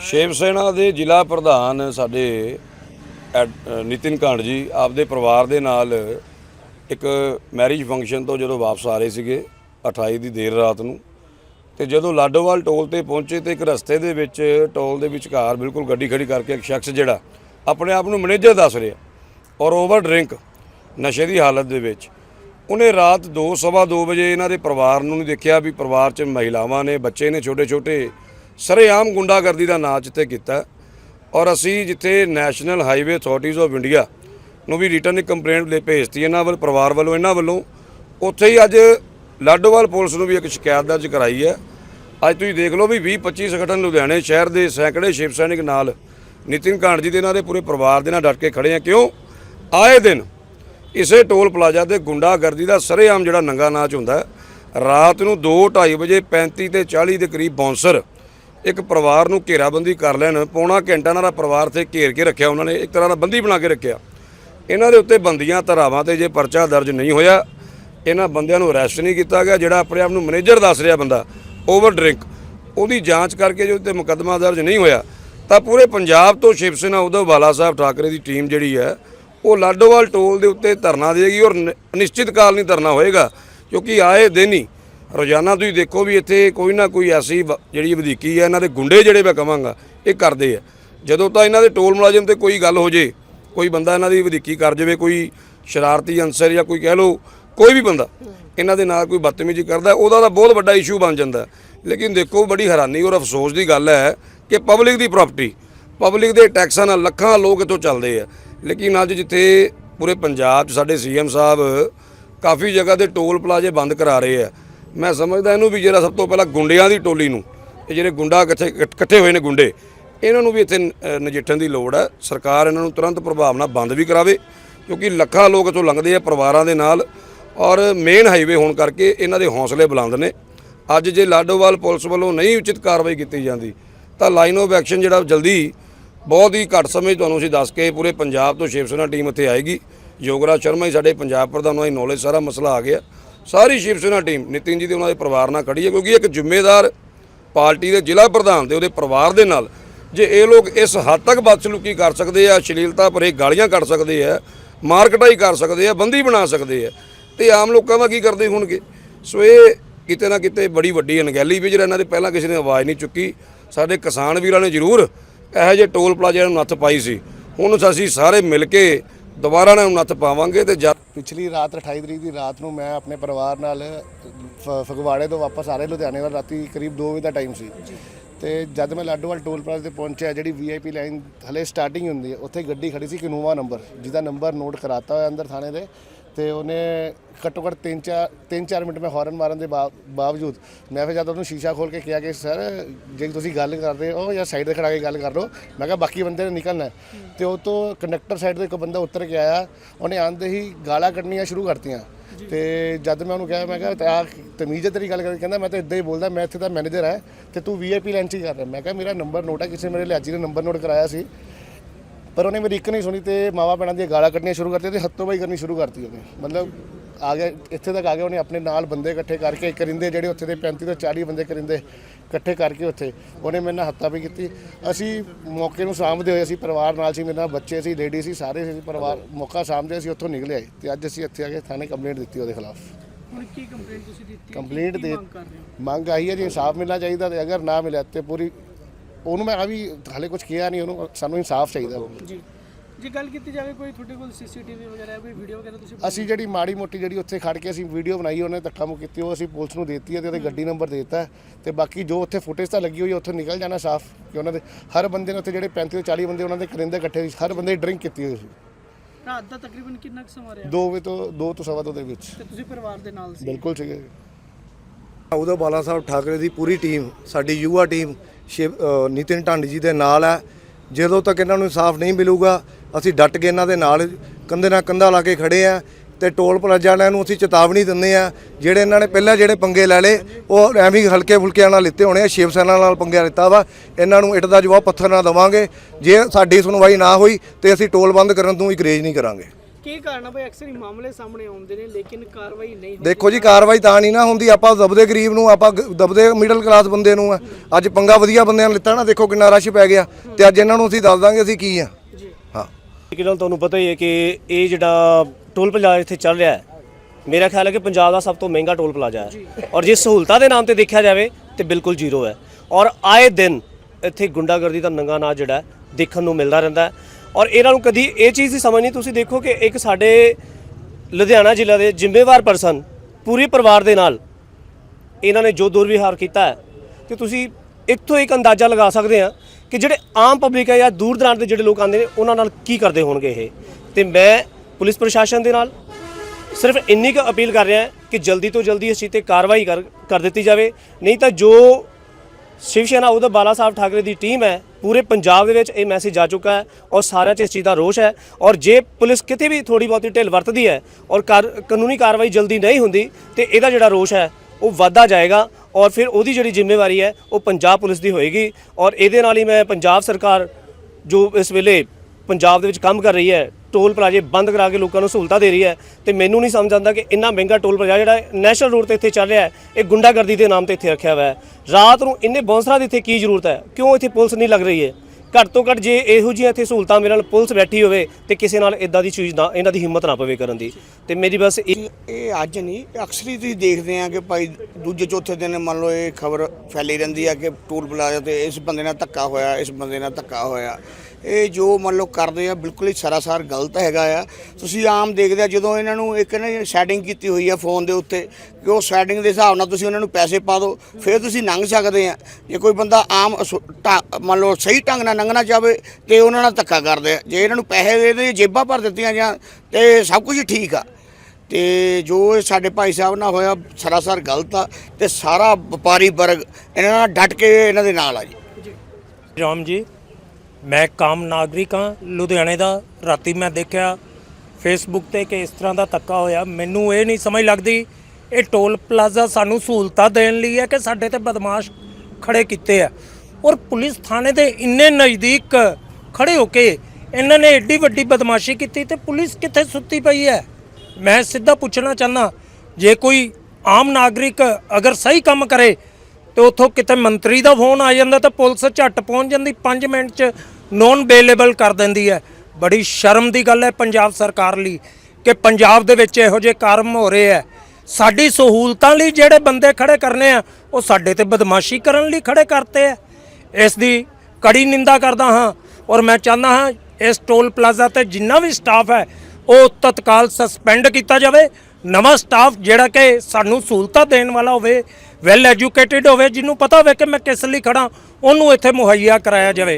ਸ਼ਿਵ ਸੈਨਾ ਦੇ ਜ਼ਿਲ੍ਹਾ ਪ੍ਰਧਾਨ ਸਾਡੇ ਐਡ- ਨਿਤਿਨ ਕਾਂਡ ਜੀ ਆਪਦੇ ਪਰਿਵਾਰ ਦੇ ਨਾਲ ਇੱਕ ਮੈਰਿਜ ਫੰਕਸ਼ਨ ਤੋਂ ਜਦੋਂ ਵਾਪਸ ਆ ਰਹੇ ਸੀਗੇ 28 ਦੀ ਦੇਰ ਰਾਤ ਨੂੰ, ਤੇ ਜਦੋਂ ਲਾਡੋਵਾਲ ਟੋਲ ਤੇ ਪਹੁੰਚੇ ਤੇ ਇੱਕ ਰਸਤੇ ਦੇ ਵਿੱਚ ਟੋਲ ਦੇ ਵਿਚਕਾਰ ਬਿਲਕੁਲ ਗੱਡੀ ਖੜੀ ਕਰਕੇ ਇੱਕ ਸ਼ਖਸ ਜਿਹੜਾ ਆਪਣੇ ਆਪ ਨੂੰ ਮੈਨੇਜਰ ਦੱਸ ਰਿਹਾ ਔਰ ਓਵਰ ਡਰਿੰਕ ਨਸ਼ੇ ਦੀ ਹਾਲਤ ਦੇ ਵਿੱਚ, ਉਹਨੇ ਰਾਤ 2:30 2 ਵਜੇ ਇਹਨਾਂ ਦੇ ਪਰਿਵਾਰ ਨੂੰ ਨਹੀਂ ਦੇਖਿਆ ਵੀ ਪਰਿਵਾਰ 'ਚ ਮਹਿਲਾਵਾਂ ਨੇ, ਬੱਚੇ ਨੇ ਛੋਟੇ ਛੋਟੇ ਸਰੇਆਮ ਗੁੰਡਾਗਰਦੀ ਦਾ ਨਾਚ ਇੱਥੇ ਕੀਤਾ ਔਰ ਅਸੀਂ ਜਿੱਥੇ national highway authorities of India ਨੂੰ ਵੀ ਰਿਟਰਨ ਇੱਕ ਕੰਪਲੇਂਟ ਲੈ ਭੇਜਤੀ, ਇਹਨਾਂ ਵੱਲ, ਪਰਿਵਾਰ ਵੱਲੋਂ, ਇਹਨਾਂ ਵੱਲੋਂ, ਉੱਥੇ ਹੀ ਅੱਜ ਲਾਡੋਵਾਲ ਪੁਲਿਸ ਨੂੰ ਵੀ ਇੱਕ ਸ਼ਿਕਾਇਤ ਦਰਜ ਕਰਾਈ ਹੈ। ਅੱਜ ਤੁਸੀਂ ਦੇਖ ਲਓ ਵੀ 20 25 ਸੰਗਠਨ ਲੁਧਿਆਣੇ ਸ਼ਹਿਰ ਦੇ ਸੈਂਕੜੇ ਸ਼ਿਵ ਸੈਨਿਕ ਨਾਲ ਨਿਤਿਨ ਕਾਂਡ ਜੀ ਦੇ ਇਹਨਾਂ ਦੇ ਪੂਰੇ ਪਰਿਵਾਰ ਦੇ ਨਾਲ ਡਟ ਕੇ ਖੜੇ ਆ। ਕਿਉਂ? ਆਏ ਦਿਨ ਇਸੇ ਟੋਲ ਪਲਾਜ਼ਾ ਤੇ ਗੁੰਡਾਗਰਦੀ ਦਾ ਸਰੇਆਮ ਜਿਹੜਾ ਨੰਗਾ ਨਾਚ ਹੁੰਦਾ ਰਾਤ ਨੂੰ 2:30 ਵਜੇ 35 ਤੇ 40 ਦੇ ਕਰੀਬ ਬੌਂਸਰ ਇੱਕ ਪਰਿਵਾਰ ਨੂੰ ਘੇਰਾਬੰਦੀ ਕਰ ਲੈਣ, ਪੌਣਾ ਘੰਟਾ ਇਹਨਾਂ ਦਾ ਪਰਿਵਾਰ ਤੇ ਘੇਰ ਕੇ ਰੱਖਿਆ, ਉਹਨਾਂ ਨੇ ਇੱਕ ਤਰ੍ਹਾਂ ਦਾ ਬੰਦੀ ਬਣਾ ਕੇ ਰੱਖਿਆ। ਇਹਨਾਂ ਦੇ ਉੱਤੇ ਬੰਦੀਆਂ ਧਰਾਵਾਂ ਤੇ ਜੇ ਪਰਚਾ ਦਰਜ ਨਹੀਂ ਹੋਇਆ, ਇਹਨਾਂ ਬੰਦਿਆਂ ਨੂੰ ਅਰੈਸਟ ਨਹੀਂ ਕੀਤਾ ਗਿਆ, ਜਿਹੜਾ ਆਪਣੇ ਆਪ ਨੂੰ ਮੈਨੇਜਰ ਦੱਸ ਰਿਹਾ ਬੰਦਾ ਓਵਰ ਡਰਿੰਕ ਉਹਦੀ ਜਾਂਚ ਕਰਕੇ ਜੇ ਉੱਤੇ ਮੁਕੱਦਮਾ ਦਰਜ ਨਹੀਂ ਹੋਇਆ, ਤਾਂ ਪੂਰੇ ਪੰਜਾਬ ਤੋਂ ਸ਼ਿਵ ਸੈਨਾ ਉद्धਵ ਬਾਲਾ ਸਾਹਿਬ ਠਾਕਰੇ ਦੀ ਟੀਮ ਜਿਹੜੀ ਹੈ, ਉਹ ਲਾਡੋਵਾਲ ਟੋਲ ਦੇ ਉੱਤੇ ਧਰਨਾ ਦੇਗੀ ਔਰ ਨ- ਅਨਿਸ਼ਚਿਤ ਕਾਲ ਨਹੀਂ ਧਰਨਾ ਹੋਏਗਾ, ਕਿਉਂਕਿ ਆਏ ਦਿਨ ਹੀ ਰੋਜ਼ਾਨਾ ਤੁਸੀਂ ਦੇਖੋ ਵੀ ਇੱਥੇ ਕੋਈ ਨਾ ਕੋਈ ਐਸੀ ਵ- ਜਿਹੜੀ ਵਧੀਕੀ ਹੈ, ਇਹਨਾਂ ਦੇ ਗੁੰਡੇ ਜਿਹੜੇ ਮੈਂ ਕਵਾਂਗਾ, ਇਹ ਕਰਦੇ ਆ। ਜਦੋਂ ਤਾਂ ਇਹਨਾਂ ਦੇ ਟੋਲ ਮੁਲਾਜ਼ਮ ਤੇ ਕੋਈ ਗੱਲ ਹੋ ਜੇ, ਕੋਈ ਬੰਦਾ ਇਹਨਾਂ ਦੀ ਵਧੀਕੀ ਕਰ ਜਾਵੇ, ਕੋਈ ਸ਼ਰਾਰਤੀ ਅਨਸਰ ਜਾਂ ਕੋਈ ਕਹਿ ਲਓ, ਕੋਈ ਵੀ ਬੰਦਾ, ਇਹਨਾਂ ਦੇ ਨਾਲ ਕੋਈ ਬਦਤਮੀਜ਼ੀ ਕਰਦਾ, ਉਹਦਾ ਤਾਂ ਬਹੁਤ ਵੱਡਾ ਇਸ਼ੂ ਬਣ ਜਾਂਦਾ। ਲੇਕਿਨ ਦੇਖੋ, ਬੜੀ ਹੈਰਾਨੀ ਔਰ ਅਫਸੋਸ ਦੀ ਗੱਲ ਹੈ ਕਿ ਪਬਲਿਕ ਦੀ ਪ੍ਰਾਪਰਟੀ ਪਬਲਿਕ ਦੇ ਟੈਕਸਾਂ ਨਾਲ ਲੱਖਾਂ ਲੋਕ ਇੱਥੋਂ ਚੱਲਦੇ ਆ। ਲੇਕਿਨ ਅੱਜ ਜਿੱਥੇ ਪੂਰੇ ਪੰਜਾਬ 'ਚ ਸਾਡੇ ਸੀਐਮ ਸਾਹਿਬ ਕਾਫੀ ਜਗ੍ਹਾ ਤੇ ਟੋਲ ਪਲਾਜ਼ੇ ਬੰਦ ਕਰਾ ਰਹੇ ਆ ਮੈਂ ਸਮਝਦਾ ਇਹਨੂੰ ਵੀ ਜਿਹੜਾ ਸਭ ਤੋਂ ਪਹਿਲਾਂ ਗੁੰਡਿਆਂ ਦੀ ਟੋਲੀ ਨੂੰ ਇਹ ਜਿਹੜੇ ਗੁੰਡਾ ਇਕੱਠੇ ਇਕੱਠੇ ਹੋਏ ਨੇ ਗੁੰਡੇ, ਇਹਨਾਂ ਨੂੰ ਵੀ ਇੱਥੇ ਨਜਿੱਠਣ ਦੀ ਲੋੜ ਹੈ। ਸਰਕਾਰ ਇਹਨਾਂ ਨੂੰ ਤੁਰੰਤ ਪ੍ਰਭਾਵ ਨਾਲ ਬੰਦ ਵੀ ਕਰਾਵੇ, ਕਿਉਂਕਿ ਲੱਖਾਂ ਲੋਕ ਇੱਥੋਂ ਲੰਘਦੇ ਆ ਪਰਿਵਾਰਾਂ ਦੇ ਨਾਲ, ਔਰ ਮੇਨ ਹਾਈਵੇ ਹੋਣ ਕਰਕੇ ਇਹਨਾਂ ਦੇ ਹੌਸਲੇ ਬੁਲੰਦ ਨੇ। ਅੱਜ ਜੇ ਲਾਡੋਵਾਲ ਪੁਲਿਸ ਵੱਲੋਂ ਨਹੀਂ ਉਚਿਤ ਕਾਰਵਾਈ ਕੀਤੀ ਜਾਂਦੀ, ਤਾਂ ਲਾਈਨ ਆਫ ਐਕਸ਼ਨ ਜਿਹੜਾ ਜਲਦੀ ਬਹੁਤ ਹੀ ਘੱਟ ਸਮੇਂ ਤੁਹਾਨੂੰ ਅਸੀਂ ਦੱਸ ਕੇ ਪੂਰੇ ਪੰਜਾਬ ਤੋਂ ਸ਼ਿਵ ਸੈਨਾ ਟੀਮ ਇੱਥੇ ਆਏਗੀ। ਯੋਗਰਾਜ ਸ਼ਰਮਾ ਹੀ ਸਾਡੇ ਪੰਜਾਬ ਪ੍ਰਧਾਨ, ਉਹਨਾਂ ਨੌਲੇਜ ਸਾਰਾ ਮਸਲਾ ਆ ਗਿਆ। ਸਾਰੀ ਸ਼ਿਵ ਸੈਨਾ ਟੀਮ, ਨਿਤਿਨ ਜੀ ਤੇ ਉਹਨਾਂ ਦੇ ਪਰਿਵਾਰ ਨਾਲ ਖੜੀ ਹੈ, ਕਿਉਂਕਿ ਇੱਕ ਜ਼ਿੰਮੇਦਾਰ ਪਾਰਟੀ ਦੇ ਜ਼ਿਲ੍ਹਾ ਪ੍ਰਧਾਨ ਦੇ ਉਹਦੇ ਪਰਿਵਾਰ ਦੇ ਨਾਲ। ਜੇ ਇਹ ਲੋਕ ਇਸ ਹੱਦ ਤੱਕ ਬਦਸਲੂਕੀ ਕਰ ਸਕਦੇ ਆ, ਅਸ਼ਲੀਲਤਾ ਭਰੇ ਗਾਲੀਆਂ ਕੱਢ ਸਕਦੇ ਆ ਮਾਰਕਟਾਈ ਕਰ ਸਕਦੇ ਆ, ਬੰਦੀ ਬਣਾ ਸਕਦੇ ਆ, ਤੇ ਆਮ ਲੋਕਾਂ ਦਾ ਕੀ ਕਰਦੇ ਹੋਣਗੇ? ਸੋ ਇਹ ਕਿਤੇ ਨਾ ਕਿਤੇ ਬੜੀ ਵੱਡੀ ਅਣਗਹਿਲੀ ਵੀ ਜਿਹੜਾ ਇਹਨਾਂ ਦੇ ਪਹਿਲਾਂ ਕਿਸੇ ਨੇ ਆਵਾਜ਼ ਨਹੀਂ ਚੁੱਕੀ। ਸਾਡੇ ਕਿਸਾਨ ਵੀਰਾਂ ਨੇ ਜ਼ਰੂਰ ਇਹੋ ਜਿਹੇ ਟੋਲ ਪਲਾਜ਼ਿਆਂ ਨੂੰ ਨੱਥ ਪਾਈ ਸੀ। ਹੁਣ ਅਸੀਂ ਸਾਰੇ ਮਿਲ ਕੇ ਦੁਬਾਰਾ ਇਹਨਾਂ ਨੂੰ ਨੱਥ ਪਾਵਾਂਗੇ ਤੇ ਜਦ ਪਿਛਲੀ ਰਾਤ 28 ਤਰੀਕ ਦੀ ਰਾਤ ਨੂੰ ਮੈਂ ਆਪਣੇ ਪਰਿਵਾਰ ਨਾਲ ਫ- ਫਗਵਾੜੇ ਤੋਂ ਵਾਪਸ ਆ ਰਹੇ ਲੁਧਿਆਣੇ ਵੱਲ, ਰਾਤੀ ਕਰੀਬ 2 ਵਜੇ ਦਾ ਟਾਈਮ ਸੀ। ਤੇ ਜਦ ਮੈਂ ਲਾਡੋਵਾਲ ਟੋਲ ਪਲਾਜ਼ਾ ਤੇ ਪਹੁੰਚਿਆ, ਜਿਹੜੀ ਵੀਆਈਪੀ ਲਾਈਨ ਹਲੇ ਸਟਾਰਟਿੰਗ ਹੁੰਦੀ ਹੈ, ਉੱਥੇ ਗੱਡੀ ਖੜੀ ਸੀ ਕਿਨੂਵਾ ਨੰਬਰ ਜਿਹਦਾ ਨੰਬਰ ਨੋਟ ਕਰਾਤਾ ਹੋਇਆ ਅੰਦਰ ਥਾਣੇ ਦੇ। ਤੇ ਉਹਨੇ ਘੱਟੋ ਘੱਟ 3 4 3 4 ਮਿੰਟ ਮੈਂ ਹਾਰਨ ਮਾਰਨ ਦੇ ਬਾ- ਬਾਵਜੂਦ ਮੈਂ ਫਿਰ ਜਦ ਉਹਨੂੰ ਸ਼ੀਸ਼ਾ ਖੋਲ ਕੇ ਕਿਹਾ ਕਿ ਸਰ ਜੇ ਤੁਸੀਂ ਗੱਲ ਕਰ ਰਹੇ ਹੋ ਜਾਂ ਸਾਈਡ ਤੇ ਖੜਾ ਕੇ ਗੱਲ ਕਰ ਲਓ। ਮੈਂ ਕਿਹਾ ਬਾਕੀ ਬੰਦੇ ਨੇ ਨਿਕਲਣਾ ਹੈ। ਤੇ ਉਹ ਤੋਂ ਕੰਡਕਟਰ ਸਾਈਡ ਤੋਂ ਇੱਕ ਬੰਦਾ ਉੱਤਰ ਕੇ ਆਇਆ। ਉਹਨੇ ਆਂਦੇ ਹੀ ਗਾਲਾਂ ਕੱਢਣੀਆਂ ਸ਼ੁਰੂ ਕਰਤੀਆਂ। ਤੇ ਜਦ ਮੈਂ ਉਹਨੂੰ ਕਿਹਾ ਮੈਂ ਕਿਹਾ ਆ ਤਮੀਜ਼ ਤੇਰੀ? ਗੱਲ ਕਰ ਕਹਿੰਦਾ ਮੈਂ ਤਾਂ ਇਦਾਂ ਹੀ ਬੋਲਦਾ ਮੈਂ ਇੱਥੇ ਦਾ ਮੈਨੇਜਰ ਹੈ ਤੇ ਤੂੰ ਵੀਆਈਪੀ ਲਾਈਨ 'ਚ ਹੀ ਕਰ ਰਿਹਾ। ਮੈਂ ਕਿਹਾ ਮੇਰਾ ਨੰਬਰ ਨੋਟ ਹੈ ਕਿਸੇ ਮੇਰੇ ਲਿਆਜੀ ਨੇ ਨੰਬਰ ਨੋਟ ਕਰਾਇਆ ਸੀ। ਪਰ ਉਹਨੇ ਮੇਰੀ ਇੱਕ ਨਹੀਂ ਸੁਣੀ ਤੇ ਮਾਵਾ ਪੈਣਾ ਦੀਆਂ ਗਾਲਾਂ ਕੱਢਣੀਆਂ ਸ਼ੁਰੂ ਕਰਤੀਆਂ ਤੇ ਹੱਥੋਂਬਾਈ ਕਰਨੀ ਸ਼ੁਰੂ ਕਰਤੀ ਉਹਨੇ। ਮਤਲਬ ਆ ਗਿਆ ਇੱਥੇ ਤੱਕ ਆ ਗਿਆ ਉਹਨੇ ਆਪਣੇ ਨਾਲ ਬੰਦੇ ਇਕੱਠੇ ਕਰਕੇ ਕਰਿੰਦੇ ਜਿਹੜੇ ਉੱਥੇ ਦੇ 35 ਤੋਂ 40 ਬੰਦੇ ਕਰਿੰਦੇ ਇਕੱਠੇ ਕਰਕੇ ਉੱਥੇ ਉਹਨੇ ਮੇਰੇ ਨਾਲ ਹੱਥਾਂ ਵੀ ਕੀਤੀ। ਅਸੀਂ ਮੌਕੇ ਨੂੰ ਸਾਂਭਦੇ ਹੋਏ ਅਸੀਂ ਪਰਿਵਾਰ ਨਾਲ ਸੀ ਮੇਰੇ ਨਾਲ ਬੱਚੇ ਸੀ ਲੇਡੀ ਸੀ ਸਾਰੇ ਸੀ ਪਰਿਵਾਰ ਮੌਕਾ ਸਾਂਭਦੇ ਅਸੀਂ ਉੱਥੋਂ ਨਿਕਲੇ ਆਏ ਤੇ ਅੱਜ ਅਸੀਂ ਇੱਥੇ ਆ ਕੇ ਥਾਣੇ ਕੰਪਲੇਂਟ ਦਿੱਤੀ ਉਹਦੇ ਖਿਲਾਫ। ਹੁਣ ਕੀ ਕੰਪਲੇਂਟ ਤੁਸੀਂ ਦਿੱਤੀ? ਕੰਪਲੇਂਟ ਦੇ ਮੰਗ ਆਈ ਹੈ ਜੀ ਇਨਸਾਫ ਮਿਲਣਾ ਚਾਹੀਦਾ ਤੇ ਅਗਰ ਨਾ ਮਿਲਿਆ ਤੇ ਪੂਰੀ ਉਹਨੂੰ ਮੈਂ ਆ ਵੀ ਹਾਲੇ ਕੁਝ ਕਿਹਾ ਨਹੀਂ ਉਹਨੂੰ ਸਾਨੂੰ ਇਨਸਾਫ ਚਾਹੀਦਾ। ਜੀ। ਜੇ ਗੱਲ ਕੀਤੀ ਜਾਵੇ ਕੋਈ ਤੁਹਾਡੇ ਕੋਲ ਸੀਸੀਟੀਵੀ ਵਗੈਰਾ ਕੋਈ ਵੀਡੀਓ ਵਗੈਰਾ ਤੁਸੀਂ ਅਸੀਂ ਜਿਹੜੀ ਮਾੜੀ ਮੋਟੀ ਜਿਹੜੀ ਉੱਥੇ ਖੜ ਕੇ ਅਸੀਂ ਵੀਡੀਓ ਬਣਾਈ ਉਹਨੇ ਧੱਕਾ ਮੁੱਕ ਕੀਤੀ ਉਹ ਅਸੀਂ ਪੁਲਿਸ ਨੂੰ ਦੇਤੀ ਹੈ ਤੇ ਉਹਦੇ ਗੱਡੀ ਨੰਬਰ ਦੇਤਾ ਤੇ ਬਾਕੀ ਜੋ ਉੱਥੇ ਫੁਟੇਜ ਤਾਂ ਲੱਗੀ ਹੋਈ ਹੈ ਉੱਥੋਂ ਨਿਕਲ ਜਾਣਾ ਸਾਫ਼ ਕਿ ਉਹਨਾਂ ਦੇ ਹਰ ਬੰਦੇ ਨੇ ਉੱਥੇ ਜਿਹੜੇ 35 ਤੋਂ 40 ਬੰਦੇ ਉਹਨਾਂ ਦੇ ਕਰਿੰਦੇ ਇਕੱਠੇ ਸੀ ਹਰ ਬੰਦੇ ਡਰਿੰਕ ਕੀਤੀ ਹੋਈ ਸੀ। ਰਾਤ ਦਾ ਤਕਰੀਬਨ ਕਿੰਨਾ ਕੁ ਸਮਾਂ ਰਿਹਾ? 2 ਵਜੇ ਤੋਂ 2 ਤੋਂ ਸਵਾ ਦੋ ਦੇ ਵਿੱਚ। ਤੇ ਤੁਸੀਂ ਪਰਿਵਾਰ ਦੇ ਨਾਲ ਸੀ? ਬਿਲਕੁਲ ਸੀਗੇ। ਉਦੋਂ ਬਾਲਾ ਸਾਹਿਬ ਠਾਕਰੇ ਦੀ ਪੂਰੀ ਟੀਮ ਸਾਡੀ ਯੂਵਾ ਟੀਮ ਸ਼ਿਵ ਨਿਤਿਨ ਢੰਡ ਜੀ ਦੇ ਨਾਲ ਹੈ। ਜਦੋਂ ਤੱਕ ਇਹਨਾਂ ਨੂੰ ਇਨਸਾਫ ਨਹੀਂ ਮਿਲੂਗਾ, ਅਸੀਂ ਡਟ ਕੇ ਇਹਨਾਂ ਦੇ ਨਾਲ ਕੰਧੇ ਨਾਲ ਕੰਧਾ ਲਾ ਕੇ ਖੜੇ ਆ ਤੇ ਟੋਲ ਪਲਾਜ਼ਾ ਵਾਲਿਆਂ ਨੂੰ ਅਸੀਂ ਚੇਤਾਵਨੀ ਦਿੰਦੇ ਆ ਜਿਹੜੇ ਇਹਨਾਂ ਨੇ ਪਹਿਲਾਂ ਜਿਹੜੇ ਪੰਗੇ ਲੈ ਲਏ, ਉਹ ਐਵੇਂ ਹਲਕੇ ਫੁਲਕਿਆਂ ਨਾਲ ਲਿੱਤੇ ਹੋਣੇ ਆ। ਸ਼ਿਵ ਸੈਨਾ ਨਾਲ ਪੰਗੇ ਲਿੱਤਾ ਵਾ। ਇਹਨਾਂ ਨੂੰ ਇੱਟ ਦਾ ਜਵਾਬ ਪੱਥਰ ਨਾਲ ਦਵਾਂਗੇ। ਜੇ ਸਾਡੀ ਸੁਣਵਾਈ ਨਾ ਹੋਈ ਤੇ ਅਸੀਂ ਟੋਲ ਬੰਦ ਕਰਨ ਤੋਂ ਇਗਰੇਜ ਨਹੀਂ ਕਰਾਂਗੇ। ਕੀ ਕਾਰਨ ਆ ਬਈ? ਅਕਸਰ ਹੀ ਮਾਮਲੇ ਸਾਹਮਣੇ ਆਉਂਦੇ ਨੇ ਲੇਕਿਨ ਕਾਰਵਾਈ ਨਹੀਂ ਹੁੰਦੀ। ਦੇਖੋ ਜੀ ਕਾਰਵਾਈ ਤਾਂ ਨਹੀਂ ਨਾ ਹੁੰਦੀ ਆਪਾਂ ਦਬਦੇ ਗਰੀਬ ਨੂੰ ਆਪਾਂ ਗ- ਦਬਦੇ ਮਿਡਲ ਕਲਾਸ ਬੰਦੇ ਨੂੰ ਆ। ਅੱਜ ਪੰਗਾ ਵਧੀਆ ਬੰਦਿਆਂ ਨੇ ਲਿੱਤਾ ਨਾ ਦੇਖੋ ਕਿੰਨਾ ਰਸ਼ ਪੈ ਗਿਆ। ਤੇ ਅੱਜ ਇਹਨਾਂ ਨੂੰ ਅਸੀਂ ਦੱਸ ਦਾਂਗੇ ਅਸੀਂ ਕੀ ਆ। ਜੀ। ਹਾਂ। ਲੇਕਿਨ ਤੁਹਾਨੂੰ ਪਤਾ ਹੀ ਹੈ ਕਿ ਇਹ ਜਿਹੜਾ ਟੋਲ ਪਲਾਜ਼ਾ ਇੱਥੇ ਚੱਲ ਰਿਹਾ ਹੈ ਮੇਰਾ ਖਿਆਲ ਹੈ ਕਿ ਪੰਜਾਬ ਦਾ ਸਭ ਤੋਂ ਮਹਿੰਗਾ ਟੋਲ ਪਲਾਜ਼ਾ ਹੈ। ਔਰ ਜੇ ਸਹੂਲਤਾਂ ਦੇ ਨਾਮ ਤੇ ਦੇਖਿਆ ਜਾਵੇ ਤੇ ਬਿਲਕੁਲ ਜ਼ੀਰੋ ਹੈ। ਔਰ ਆਏ ਦਿਨ ਇੱਥੇ ਗੁੰਡਾਗਰਦੀ ਦਾ ਨੰਗਾ ਨਾਚ ਜਿਹੜਾ ਹੈ, ਦੇਖਣ ਨੂੰ ਮਿਲਦਾ ਰਹਿੰਦਾ ਹੈ। ਔਰ ਇਹਨਾਂ ਨੂੰ ਕਦੀ ਇਹ ਚੀਜ਼ ਦੀ ਸਮਝ ਨਹੀਂ, ਤੁਸੀਂ ਦੇਖੋ ਕਿ ਇੱਕ ਸਾਡੇ ਲੁਧਿਆਣਾ ਜ਼ਿਲ੍ਹਾ ਦੇ ਜ਼ਿੰਮੇਵਾਰ ਪਰਸਨ ਪੂਰੇ ਪਰਿਵਾਰ ਦੇ ਨਾਲ ਇਹਨਾਂ ਨੇ ਜੋ ਦੁਰਵਿਹਾਰ ਕੀਤਾ ਹੈ, ਤੇ ਤੁਸੀਂ ਇੱਥੋਂ ਇੱਕ ਅੰਦਾਜ਼ਾ ਲਗਾ ਸਕਦੇ ਆ ਕਿ ਜਿਹੜੇ ਆਮ ਪਬਲਿਕ ਹੈ ਜਾਂ ਦੂਰ ਦਰਾਂਡ ਦੇ ਜਿਹੜੇ ਲੋਕ ਆਉਂਦੇ ਨੇ, ਉਹਨਾਂ ਨਾਲ ਕੀ ਕਰਦੇ ਹੋਣਗੇ ਇਹ? ਤੇ ਮੈਂ ਪੁਲਿਸ ਪ੍ਰਸ਼ਾਸਨ ਦੇ ਨਾਲ ਸਿਰਫ ਇੰਨੀ ਕੁ ਅਪੀਲ ਕਰ ਰਿਹਾ ਕਿ ਜਲਦੀ ਤੋਂ ਜਲਦੀ ਇਸ ਚੀਜ਼ ਤੇ ਕਾਰਵਾਈ ਕਰ ਕਰ ਦਿੱਤੀ ਜਾਵੇ। ਨਹੀਂ ਤਾਂ ਜੋ ਸ਼ਿਵ ਸੈਨਾ ਉਧਰ ਬਾਲਾ ਸਾਹਿਬ ਠਾਕਰੇ ਦੀ ਟੀਮ ਹੈ। ਪੂਰੇ ਪੰਜਾਬ ਦੇ ਵਿੱਚ ਇਹ ਮੈਸੇਜ ਜਾ ਚੁੱਕਾ ਹੈ ਔਰ ਸਾਰਿਆਂ 'ਚ ਇਸ ਚੀਜ਼ ਦਾ ਰੋਸ਼ ਹੈ। ਔਰ ਜੇ ਪੁਲਿਸ ਕਿਤੇ ਵੀ ਥੋੜੀ ਬਹੁਤੀ ਢਿੱਲ ਵਰਤਦੀ ਹੈ ਔਰ ਕਾਰ- ਕਾਨੂੰਨੀ ਕਾਰਵਾਈ ਜਲਦੀ ਨਹੀਂ ਹੁੰਦੀ, ਤੇ ਇਹਦਾ ਜਿਹੜਾ ਰੋਸ਼ ਹੈ, ਉਹ ਵੱਧਦਾ ਜਾਏਗਾ ਔਰ ਫਿਰ ਉਹਦੀ ਜਿਹੜੀ ਜ਼ਿੰਮੇਵਾਰੀ ਹੈ, ਉਹ ਪੰਜਾਬ ਪੁਲਿਸ ਦੀ ਹੋਏਗੀ। ਔਰ ਇਹਦੇ ਨਾਲ ਹੀ ਮੈਂ ਪੰਜਾਬ ਸਰਕਾਰ ਜੋ ਇਸ ਵੇਲੇ ਪੰਜਾਬ ਦੇ ਵਿੱਚ ਕੰਮ ਕਰ ਰਹੀ ਹੈ ਟੋਲ ਪਲਾਜ਼ੇ ਬੰਦ ਕਰਾ ਕੇ ਲੋਕਾਂ ਨੂੰ ਸਹੂਲਤਾਂ ਦੇ ਰਹੀ ਹੈ ਤੇ ਮੈਨੂੰ ਨਹੀਂ ਸਮਝ ਆਉਂਦਾ ਕਿ ਇੰਨਾ ਮਹਿੰਗਾ ਟੋਲ ਪਲਾਜ਼ਾ ਜਿਹੜਾ ਨੈਸ਼ਨਲ ਰੋਡ ਤੇ ਇੱਥੇ ਚੱਲ ਰਿਹਾ ਹੈ, ਇਹ ਗੁੰਡਾਗਰਦੀ ਦੇ ਨਾਮ ਤੇ ਇੱਥੇ ਰੱਖਿਆ ਹੋਇਆ ਹੈ। ਰਾਤ ਨੂੰ ਇੰਨੇ ਬੌਂਸਰਾਂ ਦੀ ਇੱਥੇ ਕੀ ਜ਼ਰੂਰਤ ਹੈ? ਕਿਉਂ ਇੱਥੇ ਪੁਲਿਸ ਨਹੀਂ ਲੱਗ ਰਹੀ ਹੈ? ਘੱਟ ਤੋਂ ਘੱਟ ਜੇ ਇਹੋ ਜਿਹੀਆਂ ਇੱਥੇ ਸਹੂਲਤਾਂ ਮੇਰੇ ਨਾਲ ਪੁਲਿਸ ਬੈਠੀ ਹੋਵੇ ਤੇ ਕਿਸੇ ਨਾਲ ਇਦਾਂ ਦੀ ਚੀਜ਼ ਨਾ, ਇਹਨਾਂ ਦੀ ਹਿੰਮਤ ਨਾ ਪਵੇ ਕਰਨ ਦੀ। ਤੇ ਮੇਰੀ ਬਸ ਇਹ ਇਹ ਅੱਜ ਨਹੀਂ ਇਹ ਅਕਸਰ ਹੀ ਤੁਸੀਂ ਦੇਖਦੇ ਆ ਕਿ ਭਾਈ ਦੂਜੇ ਚੌਥੇ ਦਿਨ ਮੰਨ ਲਓ ਇਹ ਖਬਰ ਫੈਲੀ ਰਹਿੰਦੀ ਆ ਕਿ ਟੂਲ ਪਲਾਜ਼ਾ ਤੇ ਇਸ ਬੰਦੇ ਨਾਲ ਧੱਕਾ ਹੋਇਆ, ਇਸ ਬੰਦੇ ਨਾਲ ਧੱਕਾ ਹੋਇਆ। ਇਹ ਜੋ ਮੰਨ ਲਓ ਕਰਦੇ ਆ, ਬਿਲਕੁਲ ਹੀ ਸਰਾਸਰ ਗਲਤ ਹੈਗਾ ਆ। ਤੁਸੀਂ ਆਮ ਦੇਖਦੇ ਆ, ਜਦੋਂ ਇਹਨਾਂ ਨੂੰ ਇੱਕ ਨਾ ਸੈਟਿੰਗ ਕੀਤੀ ਹੋਈ ਆ ਫੋਨ ਦੇ ਉੱਤੇ ਕਿ ਉਹ ਸੈਟਿੰਗ ਦੇ ਹਿਸਾਬ ਨਾਲ ਤੁਸੀਂ ਉਹਨਾਂ ਨੂੰ ਪੈਸੇ ਪਾ ਦਿਓ, ਫਿਰ ਤੁਸੀਂ ਲੰਘ ਸਕਦੇ ਆ। ਜੇ ਕੋਈ ਬੰਦਾ ਆਮ ਸੁ- ਮੰਨ ਲਓ ਸਹੀ ਢੰਗ ਨਾਲ ਲੰਘਣਾ ਚਾਹਵੇ ਤੇ ਉਹਨਾਂ ਨਾਲ ਧੱਕਾ ਕਰਦੇ ਆ। ਜੇ ਇਹਨਾਂ ਨੂੰ ਪੈਸੇ ਦੇ ਜੇਬਾਂ ਭਰ ਦਿੱਤੀਆਂ ਜਾਂ ਤੇ ਸਭ ਕੁਝ ਠੀਕ ਆ। ਤੇ ਜੋ ਸਾਡੇ ਭਾਈ ਸਾਹਿਬ ਨਾਲ ਹੋਇਆ, ਸਰਾਸਰ ਗਲਤ ਆ ਤੇ ਸਾਰਾ ਵਪਾਰੀ ਵਰਗ ਇਹਨਾਂ ਨਾਲ ਡਟ ਕੇ ਇਹਨਾਂ ਦੇ ਨਾਲ ਆ ਜੀ। ਰਾਮ ਜੀ, ਮੈਂ ਕਾਮ ਨਾਗਰਿਕ ਹਾਂ। ਲੁਧਿਆਣੇ ਦਾ, ਰਾਤੀ ਮੈਂ ਦੇਖਿਆ ਫੇਸਬੁੱਕ ਤੇ ਕਿ ਇਸ ਤਰ੍ਹਾਂ ਦਾ ਧੱਕਾ ਹੋਇਆ। ਮੈਨੂੰ ਇਹ ਨਹੀਂ ਸਮਝ ਲੱਗਦੀ, ਇਹ ਟੋਲ ਪਲਾਜ਼ਾ ਸਾਨੂੰ ਸਹੂਲਤਾਂ ਦੇਣ ਲਈ ਹੈ ਕਿ ਸਾਡੇ ਤੇ ਬਦਮਾਸ਼ ਖੜੇ ਕੀਤੇ ਆ। ਔਰ ਪੁਲਿਸ ਥਾਣੇ ਦੇ ਇੰਨੇ ਨਜ਼ਦੀਕ ਖੜੇ ਹੋ ਕੇ ਇਹਨਾਂ ਨੇ ਏਡੀ ਵੱਡੀ ਬਦਮਾਸ਼ੀ ਕੀਤੀ ਤੇ ਪੁਲਿਸ ਕਿੱਥੇ ਸੁੱਤੀ ਪਈ ਹੈ? ਮੈਂ ਸਿੱਧਾ ਪੁੱਛਣਾ ਚਾਹੁੰਦਾ, ਜੇ ਕੋਈ ਆਮ ਨਾਗਰਿਕ ਅਗਰ ਸਹੀ ਕੰਮ ਕਰੇ ਤੇ ਉੱਥੋਂ ਕਿਤੇ ਮੰਤਰੀ ਦਾ ਫੋਨ ਆ ਜਾਂਦਾ ਤਾਂ ਪੁਲਿਸ ਝੱਟ ਪਹੁੰਚ ਜਾਂਦੀ 5 ਮਿੰਟ 'ਚ ਨੋਨ ਬੇਲੇਬਲ ਕਰ ਦਿੰਦੀ ਹੈ। ਬੜੀ ਸ਼ਰਮ ਦੀ ਗੱਲ ਹੈ ਪੰਜਾਬ ਸਰਕਾਰ ਲਈ ਕਿ ਪੰਜਾਬ ਦੇ ਵਿੱਚ ਇਹੋ ਜਿਹੇ ਕਾਰਮ ਹੋ ਰਹੇ ਆ ਸਾਡੀ ਸਹੂਲਤਾਂ ਲਈ ਜਿਹੜੇ ਬੰਦੇ ਖੜੇ ਕਰਨੇ ਆ, ਉਹ ਸਾਡੇ ਤੇ ਬਦਮਾਸ਼ੀ ਕਰਨ ਲਈ ਖੜੇ ਕਰਤੇ ਆ। ਇਸ ਦੀ ਕੜੀ ਨਿੰਦਾ ਕਰਦਾ ਹਾਂ ਔਰ ਮੈਂ ਚਾਹੁੰਦਾ ਹਾਂ ਇਸ ਟੋਲ ਪਲਾਜ਼ਾ ਤੇ ਜਿੰਨਾ ਵੀ ਸਟਾਫ ਹੈ, ਉਹ ਤਤਕਾਲ ਸਸਪੈਂਡ ਕੀਤਾ ਜਾਵੇ। ਨਵਾਂ ਸਟਾਫ ਜਿਹੜਾ ਕਿ ਸਾਨੂੰ ਸਹੂਲਤਾਂ ਦੇਣ ਵਾਲਾ ਹੋਵੇ ਵੈਲ ਐਜੂਕੇਟਿਡ ਹੋਵੇ, ਜਿਹਨੂੰ ਪਤਾ ਹੋਵੇ ਕਿ ਮੈਂ ਕਿਸ ਲਈ ਖੜਾ ਉਹਨੂੰ ਇੱਥੇ ਮੁਹੱਈਆ ਕਰਾਇਆ ਜਾਵੇ।